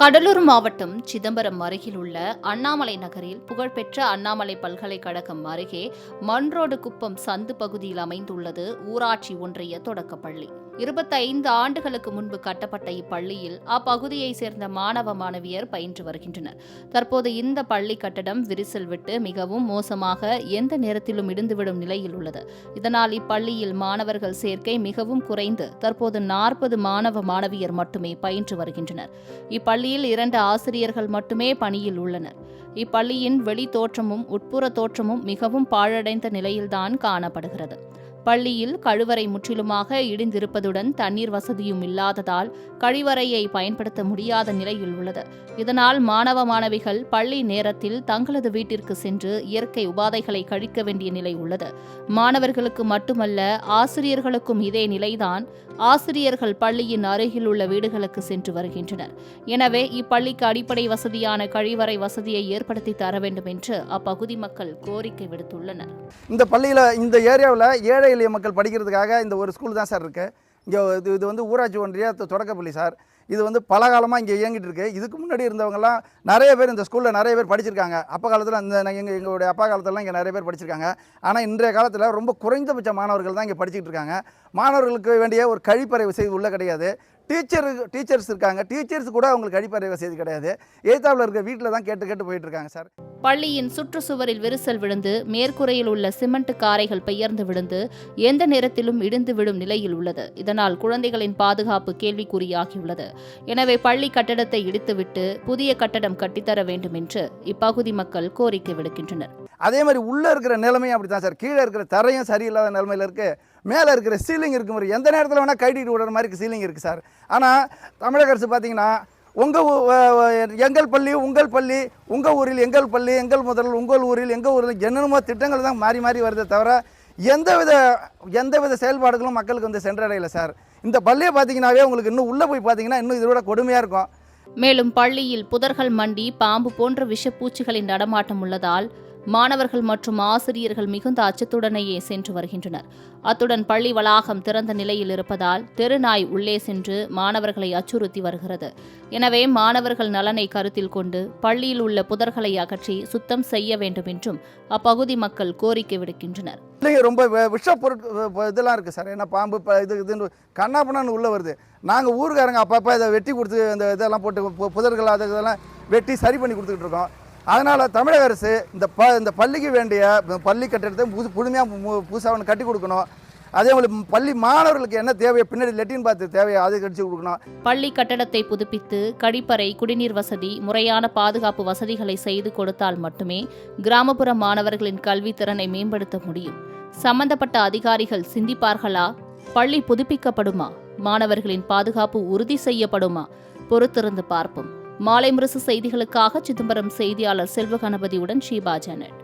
கடலூர் மாவட்டம் சிதம்பரம் அருகில் உள்ள அண்ணாமலை நகரில் புகழ்பெற்ற அண்ணாமலை பல்கலைக்கழகம் அருகே மண்ரோடு குப்பம் சந்து பகுதியில் அமைந்துள்ளது ஊராட்சி ஒன்றிய தொடக்கப்பள்ளி. இருபத்தைந்து ஆண்டுகளுக்கு முன்பு கட்டப்பட்ட இப்பள்ளியில் அப்பகுதியை சேர்ந்த மாணவ மாணவியர் பயின்று வருகின்றனர். தற்போது இந்த பள்ளி கட்டடம் விரிசல் விட்டு மிகவும் மோசமாக எந்த நேரத்திலும் இடிந்துவிடும் நிலையில் உள்ளது. இதனால் இப்பள்ளியில் மாணவர்கள் சேர்க்கை மிகவும் குறைந்து தற்போது நாற்பது மாணவ மாணவியர் மட்டுமே பயின்று வருகின்றனர். இப்பள்ளியில் இரண்டு ஆசிரியர்கள் மட்டுமே பணியில் உள்ளனர். இப்பள்ளியின் வெளி தோற்றமும் உட்புற தோற்றமும் மிகவும் பாழடைந்த நிலையில்தான் காணப்படுகிறது. பள்ளியில் கழிவறை முற்றிலுமாக இடிந்திருப்பதுடன் தண்ணீர் வசதியும் இல்லாததால் கழிவறையை பயன்படுத்த முடியாத நிலையில் உள்ளது. இதனால் மாணவ மாணவிகள் பள்ளி நேரத்தில் தங்களது வீட்டிற்கு சென்று இயற்கை உபாதைகளை கழிக்க வேண்டிய நிலை உள்ளது. மாணவர்களுக்கு மட்டுமல்ல ஆசிரியர்களுக்கும் இதே நிலைதான் ஆசிரியர்கள் பள்ளியின் அருகில் உள்ள வீடுகளுக்கு சென்று வருகின்றனர். எனவே இப்பள்ளிக்கு அடிப்படை வசதியான கழிவறை வசதியை ஏற்படுத்தி தர வேண்டும் என்று அப்பகுதி மக்கள் கோரிக்கை விடுத்துள்ளனர். இந்த பள்ளியில் இந்த ஏரியாவில் ஏழை எளிய மக்கள் படிக்கிறதுக்காக இந்த ஒரு ஸ்கூல் தான் சார் இருக்குது இங்கே இது இது வந்து ஊராட்சி ஒன்றிய தொடக்கப்பள்ளி சார் இது வந்து பல காலமாக இங்கே இயங்கிட்டு இருக்கு. இதுக்கு முன்னாடி இருந்தவங்கலாம் நிறைய பேர் இந்த ஸ்கூலில் நிறைய பேர் படிச்சிருக்காங்க. அப்பா காலத்தில் இந்த எங்கள் எங்களுடைய அப்பா காலத்துலலாம் இங்கே நிறைய பேர் படிச்சிருக்காங்க. ஆனால் இன்றைய காலத்தில் ரொம்ப குறைந்தபட்ச மாணவர்கள் தான் இங்கே படிச்சுட்டு இருக்காங்க. மாணவர்களுக்கு வேண்டிய ஒரு கழிப்பறை வசதி உள்ள கிடையாது. டீச்சரு டீச்சர்ஸ் இருக்காங்க. டீச்சர்ஸ் கூட அவங்களுக்கு கழிப்பறை வசதி கிடையாது. எய்தாவில் இருக்க வீட்டில் தான் கேட்டு கேட்டு போயிட்டுருக்காங்க சார் பள்ளியின் சுற்றுச்சுவரில் விரிசல் விழுந்து மேற்கூரையில் உள்ள சிமெண்ட் காரைகள் பெயர்ந்து விழுந்து எந்த நேரத்திலும் இடிந்து விடும் நிலையில் உள்ளது. இதனால் குழந்தைகளின் பாதுகாப்பு கேள்விக்குறியாகியுள்ளது. எனவே பள்ளி கட்டடத்தை இடித்துவிட்டு புதிய கட்டடம் கட்டித்தர வேண்டும் என்று இப்பகுதி மக்கள் கோரிக்கை விடுக்கின்றனர். அதே மாதிரி உள்ளே இருக்கிற நிலைமையும் அப்படி தான் சார். கீழே இருக்கிற தரையும் சரியில்லாத நிலமையில இருக்குது மேலே இருக்கிற சீலிங் இருக்கும் எந்த நேரத்தில் வேணால் கைட்டிட்டு விடுற மாதிரி சீலிங் இருக்குது சார். ஆனால் தமிழக அரசு பார்த்தீங்கன்னா உங்கள் எங்கள் பள்ளி உங்கள் பள்ளி உங்கள் ஊரில் எங்கள் பள்ளி எங்கள் முதல் உங்கள் ஊரில் எங்கள் ஊரில் என்னென்னமோ திட்டங்கள் தான் மாறி மாறி வருதே தவிர எந்தவித எந்தவித செயல்பாடுகளும் மக்களுக்கு வந்து சென்றடையில சார். இந்த பள்ளியை பார்த்தீங்கன்னாவே உங்களுக்கு இன்னும் உள்ளே போய் பார்த்தீங்கன்னா இன்னும் இதோட கொடுமையாக இருக்கும். மேலும் பள்ளியில் புதர்கள் மண்டி பாம்பு போன்ற விஷப்பூச்சிகளின் நடமாட்டம் உள்ளதால் மாணவர்கள் மற்றும் ஆசிரியர்கள் மிகுந்த அச்சத்துடனேயே சென்று வருகின்றனர். அத்துடன் பள்ளி வளாகம் திறந்த நிலையில் இருப்பதால் தெருநாய் உள்ளே சென்று மாணவர்களை அச்சுறுத்தி வருகிறது. எனவே மாணவர்கள் நலனை கருத்தில் கொண்டு பள்ளியில் உள்ள புதர்களை அகற்றி சுத்தம் செய்ய வேண்டும் என்றும் அப்பகுதி மக்கள் கோரிக்கை விடுக்கின்றனர். இல்லைங்க ரொம்ப விஷ பொருட்கள் இதெல்லாம் இருக்குது சார். ஏன்னா பாம்பு இது இதுன்னு கண்ணாப்பண்ணான்னு உள்ளே வருது. நாங்கள் ஊருக்காரங்க அப்பப்போ இதை வெட்டி கொடுத்து இந்த இதெல்லாம் போட்டு புதர்கள் அது இதெல்லாம் வெட்டி சரி பண்ணி கொடுத்துக்கிட்டு இருக்கோம். அதனால் தமிழக அரசு இந்த ப இந்த பள்ளிக்கு வேண்டிய பள்ளி கட்டிடத்தை புது புதுமையாக புதுசாக ஒன்று கட்டி கொடுக்கணும். அதே மாதிரி பள்ளி மாணவர்களுக்கு என்ன தேவையோ பின்னாடி லெட்டின் பாத்து தேவையோ அதை கடிச்சு கொடுக்கணும். பள்ளி கட்டடத்தை புதுப்பித்து கழிப்பறை குடிநீர் வசதி முறையான பாதுகாப்பு வசதிகளை செய்து கொடுத்தால் மட்டுமே கிராமப்புற மாணவர்களின் கல்வி திறனை மேம்படுத்த முடியும். சம்பந்தப்பட்ட அதிகாரிகள் சிந்திப்பார்களா? பள்ளி புதுப்பிக்கப்படுமா? மாணவர்களின் பாதுகாப்பு உறுதி செய்யப்படுமா? பொறுத்திருந்து பார்ப்போம். மாலை முரசு செய்திகளுக்காக சிதம்பரம் செய்தியாளர் செல்வ கணபதியுடன் ஷீபா ஜானட்